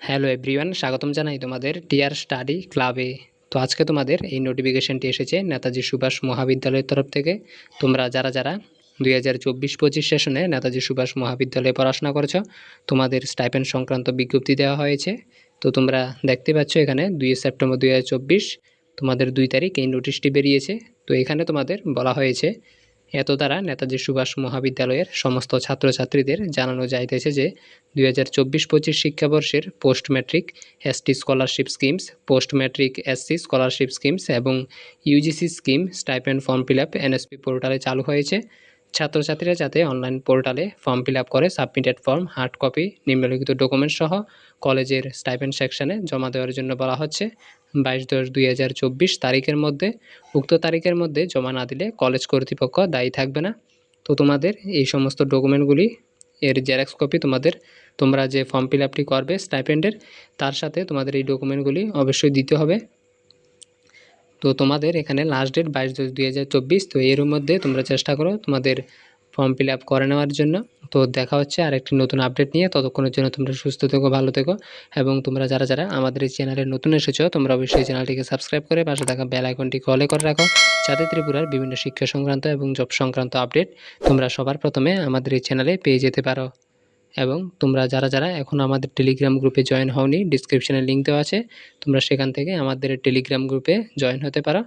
Hello everyone স্বাগতম জানাই তোমাদের টিয়ার স্টাডি ক্লাবে তো আজকে তোমাদের এই নোটিফিকেশনটি এসেছে নেতাজি সুভাষ মহাবিদ্যালয়ের তরফ থেকে। তোমরা যারা যারা দুই হাজার চব্বিশ পঁচিশ সেশনে নেতাজি সুভাষ মহাবিদ্যালয়ে পড়াশোনা করেছ, তোমাদের স্টাইপেন্ড সংক্রান্ত বিজ্ঞপ্তি দেওয়া হয়েছে। তো তোমরা দেখতে পাচ্ছ এখানে দুই সেপ্টেম্বর দুই হাজার চব্বিশ, তোমাদের দুই তারিখ এই নোটিশটি বেরিয়েছে। তো এখানে তোমাদের বলা হয়েছে এত দ্বারা নেতাজি সুভাষ মহাবিদ্যালয়ের সমস্ত ছাত্রছাত্রীদের জানানো যাইতেছে যে, দুই হাজার চব্বিশ পঁচিশ শিক্ষাবর্ষের post matric ST scholarship schemes post matric SC scholarship schemes এবং UGC scheme stipend form fill up NSP পোর্টালে চালু হয়েছে। ছাত্রছাত্রীরা যাতে অনলাইন পোর্টালে ফর্ম ফিল করে সাবমিটেড ফর্ম হার্ড কপি নিম্নলিখিত ডকুমেন্ট সহ কলেজের স্টাইপেন্ড সেকশনে জমা দেওয়ার জন্য বলা হচ্ছে। বাইশ দশ দুই হাজার চব্বিশ তারিখের মধ্যে, উক্ত তারিখের মধ্যে জমা না দিলে কলেজ কর্তৃপক্ষ দায়ী থাকবে না। তো তোমাদের এই সমস্ত ডকুমেন্টগুলি এর জেরক্স কপি তোমাদের, তোমরা যে ফর্ম ফিল করবে স্টাইপেন্ডের তার সাথে তোমাদের এই ডকুমেন্টগুলি অবশ্যই দিতে হবে। তো তোমাদের এখানে লাস্ট ডেট বাইশ দুই হাজার চব্বিশ, তো এর মধ্যে তোমরা চেষ্টা করো তোমাদের ফর্ম ফিল আপ করে নেওয়ার জন্য। তো দেখা হচ্ছে আর একটি নতুন আপডেট নিয়ে। ততক্ষণের জন্য তোমরা সুস্থ থেকো, ভালো থেকো এবং তোমরা যারা যারা আমাদের এই চ্যানেলে নতুন এসেছ, তোমরা অবশ্যই চ্যানেলটিকে সাবস্ক্রাইব করে পাশে থাকা বেল আইকনটি কলে করে রাখো। যাতে ত্রিপুরার বিভিন্ন শিক্ষা সংক্রান্ত এবং জব সংক্রান্ত আপডেট তোমরা সবার প্রথমে আমাদের এই চ্যানেলে পেয়ে যেতে পারো। এবং তোমরা যারা যারা এখন আমাদের টেলিগ্রাম গ্রুপে জয়েন হওনি ডিসক্রিপশানে লিঙ্ক দেওয়া আছে, তোমরা সেখান থেকে আমাদের টেলিগ্রাম গ্রুপে জয়েন হতে পারো।